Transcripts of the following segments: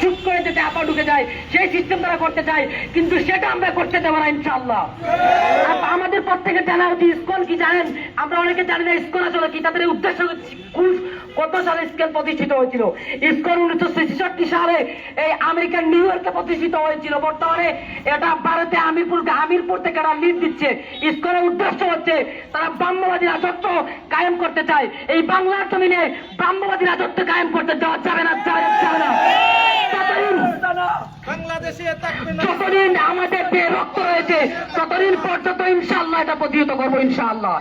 চুপ করে যেতে আপা ঢুকে যায়, সেই সিস্টেম তারা করতে চায়, কিন্তু সেটা আমরা করতে দেবো না ইনশাল্লাহ আমাদের পর থেকে জানা উচিত ইস্কন কি জানেন? আমরা অনেকে জানি না ইস্কন আসলে কি, তাদের উদ্দেশ্য কত সালে ইস্কন প্রতিষ্ঠিত হয়েছিল। ইস্কন উনিশশো ছেষট্টি সালে এই আমেরিকার নিউ ইয়র্কে প্রতিষ্ঠিত হয়েছিল। বর্তমানে এটা ভারতে আমিরপুর আমিরপুর থেকে এরা লিড দিচ্ছে। ইস্কনের উদ্দেশ্য হচ্ছে, তারা ব্রাহ্মবাদী রাজত্ব কায়েম করতে চায়। এই বাংলার জমিনে ব্রাহ্মবাদী রাজত্ব কায়েম করতে দেওয়া যাবে Come on. যতদিন আমাদের দেহে রক্ত রয়েছে, ততদিন পর্যন্ত ইনশাল্লাহ এটা প্রতিহত করব ইনশাল্লাহ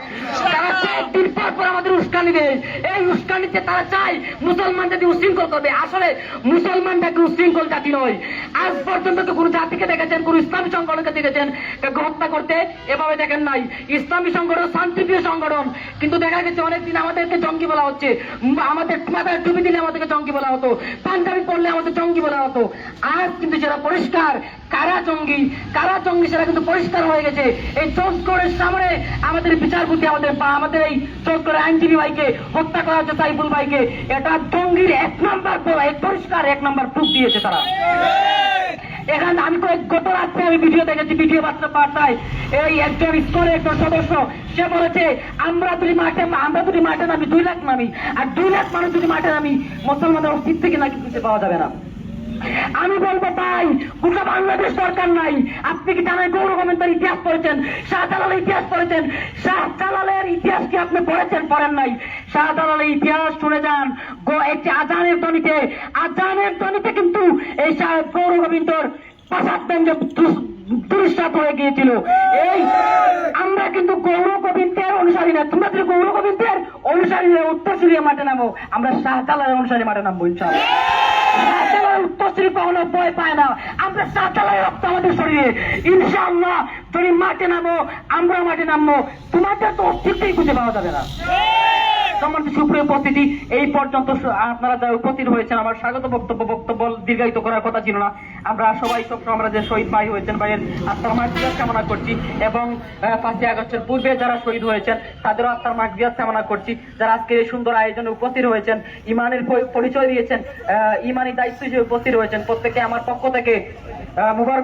তারা কয়েকদিন পর পর আমাদের উস্কানি দেয়। এই উস্কানিতে তারা চায় মুসলমান জাতি উশৃঙ্খল করবে। আসলে মুসলমান জাতি উশৃঙ্খল জাতি নয়। আজ পর্যন্ত তো কোনো জাতিকে দেখেছেন, কোন ইসলামী সংগঠনকে দেখেছেন হত্যা করতে এভাবে দেখেন নাই। ইসলামী সংগঠন, শান্তিপ্রিয় সংগঠন। কিন্তু দেখা গেছে অনেকদিন আমাদেরকে জঙ্গি বলা হচ্ছে। আমাদের মাথায় টুপি দিলে আমাদেরকে জঙ্গি বলা হতো। পাঞ্জাবি পড়লে আমাদের জঙ্গি বলা হতো। আজ কিন্তু সেটা পরিষ্কার, কারা জঙ্গি? কারা জঙ্গি সেটা কিন্তু পরিষ্কার হয়ে গেছে। এই চোখগড়ের সামনে আমাদের বিচারপতি, আমাদের বা, আমাদের এই চোখগড়ের আইনজীবী ভাইকে হত্যা করা হচ্ছে, সাইফুল ভাইকে। এটা জঙ্গির এক নম্বর পরিষ্কার এক নম্বর প্রুফ দিয়েছে তারা। এখানে আমি কয়েক গত রাত্রে আমি ভিডিও দেখেছি, ভিডিও বার্তা বার্তায়। এই একজন স্কুলের একজন সদস্য, সে বলেছে, আমরা যদি মাঠে, আমরা যদি মাঠে নামি, দুই লাখ নামি, আর দুই লাখ মানুষ যদি মাঠে নামি মুসলমানের অস্তিত্ব থেকে নাকি খুঁজে পাওয়া যাবে না। আমি বলব তাই গোটা বাংলাদেশ সরকার নাই। আপনি কি জানেন গৌর গোবিন্দের ইতিহাস পড়েছেন? শাহজালালের ইতিহাস পড়েছেন? শাহজালালের ইতিহাস কি আপনি পড়েছেন পড়েন নাই? শাহজালালের ইতিহাস শুনে যান। একটি আজানের ধ্বনিতে আজানের ধ্বনিতে কিন্তু এই শাহ গৌর গোবিন্দর প্রাসাদ ব্যঞ্জক দুরিষ্ঠা হয়ে গিয়েছিল। এই আমরা কিন্তু গৌর গোবিন্দের অনুসারী না। তোমরা যদি গৌর গোবিন্দের অনুসারী হয়ে উত্তরসূরিয়া মাঠে নামো। আমরা শাহজালালের অনুসারী মাঠে নামবো ইনশাআল্লাহ। উত্তরসূরি কখনো ভয় পায় না। আমরা চাতালাই রক্ত আমাদের শরীরে। ইনশাআল্লাহ তুমি মাঠে নামো, আমরা মাঠে নামবো। তোমাদের তো অস্তিত্বই খুঁজে পাওয়া যাবে না। সম্মানিত সুপ্রিয় উপস্থিতি এই পর্যন্ত আপনারা যারা উপস্থিত হয়েছেন আমার স্বাগত বক্তব্য বক্তব্য দীর্ঘায়িত করার কথা ছিল না। আমরা সবাই সবসময় আমরা যে শহীদ ভাই হয়েছেন ভাইয়ের আত্মার মার্জিয়াত কামনা করছি এবং পাঁচই আগস্টের পূর্বে যারা শহীদ হয়েছেন তাদেরও আত্মার মার্জিয়াত কামনা করছি। যারা আজকে এই সুন্দর আয়োজনে উপস্থিত হয়েছেন ইমানের পরিচয় দিয়েছেন ইমানি দায়িত্ব হিসেবে উপস্থিত হয়েছেন প্রত্যেকে আমার পক্ষ থেকে আহ, মুবারক